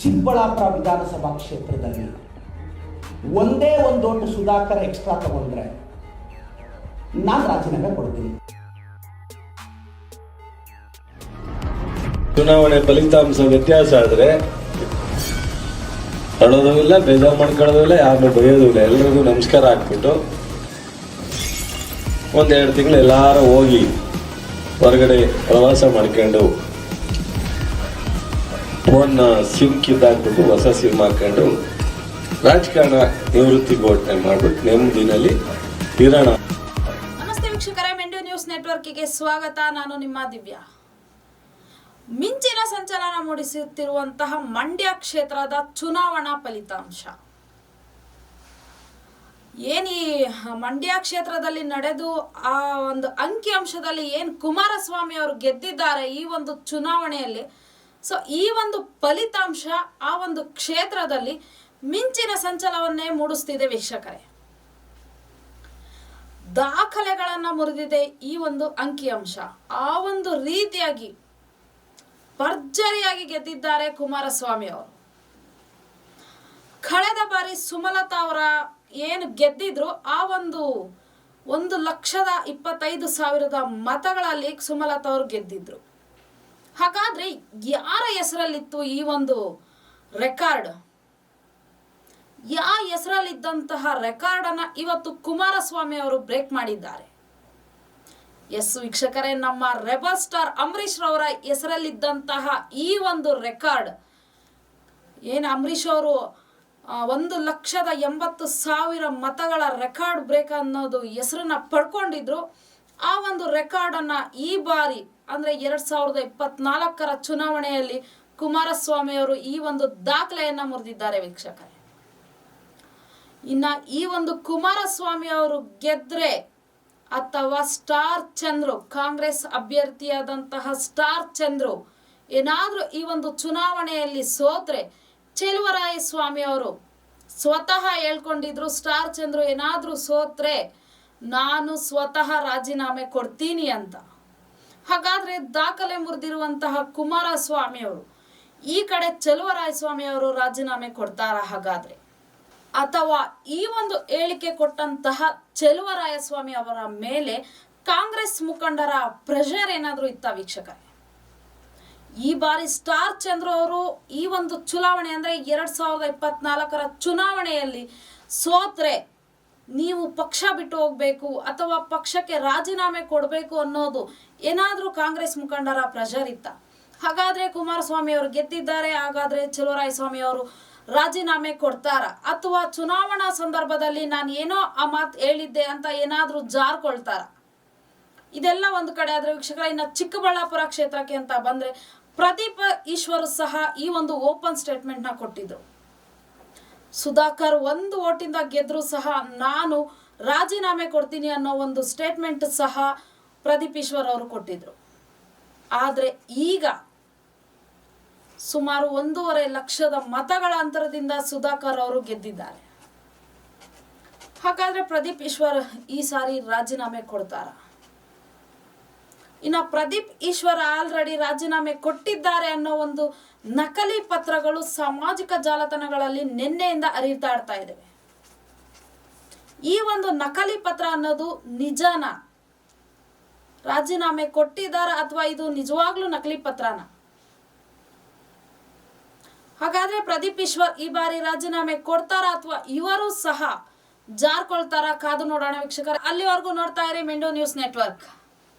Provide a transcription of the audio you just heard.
ಚಿಕ್ಕಬಳ್ಳಾಪುರ ವಿಧಾನಸಭಾ ಕ್ಷೇತ್ರದಲ್ಲಿ ಒಂದೇ ಒಂದು ದೊಡ್ಡ ಸುಧಾಕರ್ ಎಕ್ಸ್ಟ್ರಾ ತಗೊಂಡ್ರೆ ನಾನು ರಾಜೀನಾಮೆ ಕೊಡ್ತೀನಿ. ಚುನಾವಣೆ ಫಲಿತಾಂಶ ವ್ಯತ್ಯಾಸ ಆದರೆ ಅಳೋದು ಇಲ್ಲ, ಬೇಜಾರು ಮಾಡ್ಕೊಳ್ಳೋದು ಇಲ್ಲ ಯಾರನ್ನೂ ಬೈಯೋದು ಇಲ್ಲ. ಎಲ್ರಿಗೂ ನಮಸ್ಕಾರ ಹಾಕ್ಬಿಟ್ಟು ಒಂದೆರಡು ತಿಂಗಳು ಎಲ್ಲರೂ ಹೋಗಿ ಹೊರಗಡೆ ಪ್ರವಾಸ ಮಾಡ್ಕೊಂಡು ಫೋನ್ನ ಸಿಮ್ ಕಿದ್ದಾಕ್ಬಿಟ್ಟು ಹೊಸ ಸಿಮ್ ಹಾಕೊಂಡು ರಾಜಕಾರಣ ನಿವೃತ್ತಿ ಘೋಷಣೆ ಮಾಡ್ಬಿಟ್ಟು ನೆಮ್ಮದಿನಲ್ಲಿ ಇರೋಣ. ನಮಸ್ತೆ ವೀಕ್ಷಕರೇ ಮೆಂಡು ನ್ಯೂಸ್ ನೆಟ್ವರ್ಕಿಗೆ ಸ್ವಾಗತ. ನಾನು ನಿಮ್ಮ ದಿವ್ಯಾ. ಮಿಂಚಿನ ಸಂಚಲನ ಮೂಡಿಸುತ್ತಿರುವಂತಹ ಮಂಡ್ಯ ಕ್ಷೇತ್ರದ ಚುನಾವಣಾ ಫಲಿತಾಂಶ. ಏನು ಈ ಮಂಡ್ಯ ಕ್ಷೇತ್ರದಲ್ಲಿ ನಡೆದು ಆ ಒಂದು ಅಂಕಿ ಅಂಶದಲ್ಲಿ ಏನ್ ಕುಮಾರಸ್ವಾಮಿ ಅವರು ಗೆದ್ದಿದ್ದಾರೆ ಈ ಒಂದು ಚುನಾವಣೆಯಲ್ಲಿ ಸೊ ಈ ಒಂದು ಫಲಿತಾಂಶ ಆ ಒಂದು ಕ್ಷೇತ್ರದಲ್ಲಿ ಮಿಂಚಿನ ಸಂಚಲವನ್ನೇ ಮೂಡಿಸ್ತಿದೆ ವೀಕ್ಷಕರೇ. ದಾಖಲೆಗಳನ್ನ ಮುರಿದಿದೆ ಈ ಒಂದು ಅಂಕಿಅಂಶ. ಆ ಒಂದು ರೀತಿಯಾಗಿ ಭರ್ಜರಿಯಾಗಿ ಗೆದ್ದಿದ್ದಾರೆ ಕುಮಾರಸ್ವಾಮಿ ಅವರು ಕಳೆದ ಬಾರಿ ಸುಮಲತಾ ಅವರ ಏನು ಗೆದ್ದಿದ್ರು ಆ ಒಂದು ಒಂದು ಲಕ್ಷದ ಇಪ್ಪತ್ತೈದು ಸಾವಿರದ ಮತಗಳಲ್ಲಿ ಸುಮಲತಾ ಅವರು ಗೆದ್ದಿದ್ರು. ಹಾಗಾದ್ರೆ ಯಾರ ಹೆಸರಲ್ಲಿತ್ತು ಈ ಒಂದು ರೆಕಾರ್ಡ್ ಯಾ ಹೆಸರಲ್ಲಿದ್ದಂತಹ ರೆಕಾರ್ಡ್ ಅನ್ನ ಇವತ್ತು ಕುಮಾರಸ್ವಾಮಿ ಅವರು ಬ್ರೇಕ್ ಮಾಡಿದ್ದಾರೆ. ಎಸ್ ವೀಕ್ಷಕರೇ, ನಮ್ಮ ರೆಬಲ್ ಸ್ಟಾರ್ ಅಂಬರೀಶ್ ರವರ ಹೆಸರಲ್ಲಿದ್ದಂತಹ ಈ ಒಂದು ರೆಕಾರ್ಡ್ ಏನು ಅಂಬರೀಶ್ ಅವರು ಒಂದು ಲಕ್ಷದ ಎಂಬತ್ತು ಸಾವಿರ ಮತಗಳ ರೆಕಾರ್ಡ್ ಬ್ರೇಕ್ ಅನ್ನೋದು ಹೆಸರನ್ನ ಪಡ್ಕೊಂಡಿದ್ರು. ಆ ಒಂದು ರೆಕಾರ್ಡ್ ಅನ್ನ ಈ ಬಾರಿ, ಅಂದ್ರೆ ಎರಡ್ ಸಾವಿರದ ಇಪ್ಪತ್ನಾಲ್ಕರ ಚುನಾವಣೆಯಲ್ಲಿ ಕುಮಾರಸ್ವಾಮಿ ಅವರು ಈ ಒಂದು ದಾಖಲೆಯನ್ನ ಮುರಿದಿದ್ದಾರೆ ವೀಕ್ಷಕರೇ. ಇನ್ನ ಈ ಒಂದು ಕುಮಾರಸ್ವಾಮಿ ಅವರು ಗೆದ್ರೆ ಅಥವಾ ಸ್ಟಾರ್ ಚಂದ್ರು, ಕಾಂಗ್ರೆಸ್ ಅಭ್ಯರ್ಥಿಯಾದಂತಹ ಸ್ಟಾರ್ ಚಂದ್ರು ಏನಾದರೂ ಈ ಒಂದು ಚುನಾವಣೆಯಲ್ಲಿ ಸೋತ್ರೆ ಚೆಲುವರಾಯ ಸ್ವಾಮಿ ಅವರು ಸ್ವತಃ ಹೇಳ್ಕೊಂಡಿದ್ರು ಸ್ಟಾರ್ ಚಂದ್ರು ಏನಾದರೂ ಸೋತ್ರೆ ನಾನು ಸ್ವತಃ ರಾಜೀನಾಮೆ ಕೊಡ್ತೀನಿ ಅಂತ. ಹಾಗಾದ್ರೆ ದಾಖಲೆ ಮುರಿದಿರುವಂತಹ ಕುಮಾರಸ್ವಾಮಿ ಅವರು ಈ ಕಡೆ ಚಲುವರಾಯಸ್ವಾಮಿ ಅವರು ರಾಜೀನಾಮೆ ಕೊಡ್ತಾರ ಹಾಗಾದ್ರೆ? ಅಥವಾ ಈ ಒಂದು ಹೇಳಿಕೆ ಕೊಟ್ಟಂತಹ ಚೆಲುವರಾಯಸ್ವಾಮಿ ಅವರ ಮೇಲೆ ಕಾಂಗ್ರೆಸ್ ಮುಖಂಡರ ಪ್ರೆಷರ್ ಏನಾದರೂ ಇತ್ತ ವೀಕ್ಷಕರೇ? ಈ ಬಾರಿ ಸ್ಟಾರ್ ಚಂದ್ರ ಅವರು ಈ ಒಂದು ಚುನಾವಣೆ ಅಂದ್ರೆ ಎರಡು ಸಾವಿರದ ಇಪ್ಪತ್ನಾಲ್ಕರ ಚುನಾವಣೆಯಲ್ಲಿ ಸೋತ್ರೆ. ನೀವು ಪಕ್ಷ ಬಿಟ್ಟು ಹೋಗ್ಬೇಕು ಅಥವಾ ಪಕ್ಷಕ್ಕೆ ರಾಜೀನಾಮೆ ಕೊಡಬೇಕು ಅನ್ನೋದು ಏನಾದರೂ ಕಾಂಗ್ರೆಸ್ ಮುಖಂಡರ ಪ್ರೆಷರ್ ಇತ್ತ ಹಾಗಾದ್ರೆ ಕುಮಾರಸ್ವಾಮಿ ಅವರು ಗೆದ್ದಿದ್ದಾರೆ, ಹಾಗಾದ್ರೆ ಚಲುವರಾಯಸ್ವಾಮಿ ಅವರು ರಾಜೀನಾಮೆ ಕೊಡ್ತಾರ. ಅಥವಾ ಚುನಾವಣಾ ಸಂದರ್ಭದಲ್ಲಿ ನಾನು ಏನೋ ಆ ಮಾತು ಹೇಳಿದ್ದೆ ಅಂತ ಏನಾದರೂ ಜಾರ್ಕೊಳ್ತಾರ. ಇದೆಲ್ಲ ಒಂದು ಕಡೆ ಆದರೆ ವೀಕ್ಷಕರ, ಇನ್ನು ಚಿಕ್ಕಬಳ್ಳಾಪುರ ಕ್ಷೇತ್ರಕ್ಕೆ ಅಂತ ಬಂದ್ರೆ ಪ್ರದೀಪ್ ಈಶ್ವರ್ ಸಹ ಈ ಒಂದು ಓಪನ್ ಸ್ಟೇಟ್ಮೆಂಟ್ನ ಕೊಟ್ಟಿದ್ರು. ಸುಧಾಕರ್ ಒಂದು ಓಟಿಂದ ಗೆದ್ರು ಸಹ ನಾನು ರಾಜೀನಾಮೆ ಕೊಡ್ತೀನಿ ಅನ್ನೋ ಒಂದು ಸ್ಟೇಟ್ಮೆಂಟ್ ಸಹ ಪ್ರದೀಪ್ ಈಶ್ವರ್ ಅವರು ಕೊಟ್ಟಿದ್ರು. ಆದ್ರೆ ಈಗ ಸುಮಾರು ಒಂದೂವರೆ ಲಕ್ಷದ ಮತಗಳ ಅಂತರದಿಂದ ಸುಧಾಕರ್ ಅವರು ಗೆದ್ದಿದ್ದಾರೆ. ಹಾಗಾದ್ರೆ ಪ್ರದೀಪ್ ಈಶ್ವರ್ ಈ ಸಾರಿ ರಾಜೀನಾಮೆ ಕೊಡ್ತಾರ? ಇನ್ನ ಪ್ರದೀಪ್ ಈಶ್ವರ ಆಲ್ರೆಡಿ ರಾಜೀನಾಮೆ ಕೊಟ್ಟಿದ್ದಾರೆ ಅನ್ನೋ ಒಂದು ನಕಲಿ ಪತ್ರಗಳು ಸಾಮಾಜಿಕ ಜಾಲತಾಣಗಳಲ್ಲಿ ನಿನ್ನೆಯಿಂದ ಅರಿತಾಡ್ತಾ ಇದ್ದಾವೆ ಈ ಒಂದು ನಕಲಿ ಪತ್ರ ಅನ್ನೋದು ನಿಜಾನ? ರಾಜೀನಾಮೆ ಕೊಟ್ಟಿದ್ದಾರ ಅಥವಾ ಇದು ನಿಜವಾಗ್ಲೂ ನಕಲಿ ಪತ್ರನ? ಹಾಗಾದ್ರೆ ಪ್ರದೀಪ್ ಈಶ್ವರ್ ಈ ಬಾರಿ ರಾಜೀನಾಮೆ ಕೊಡ್ತಾರ ಅಥವಾ ಇವರು ಸಹ ಜಾರ್ಕೊಳ್ತಾರ ಕಾದು ನೋಡೋಣ ವೀಕ್ಷಕರ. ಅಲ್ಲಿವರೆಗೂ ನೋಡ್ತಾ ಇರಿ ಮಿಂಡೋ ನ್ಯೂಸ್ ನೆಟ್ವರ್ಕ್.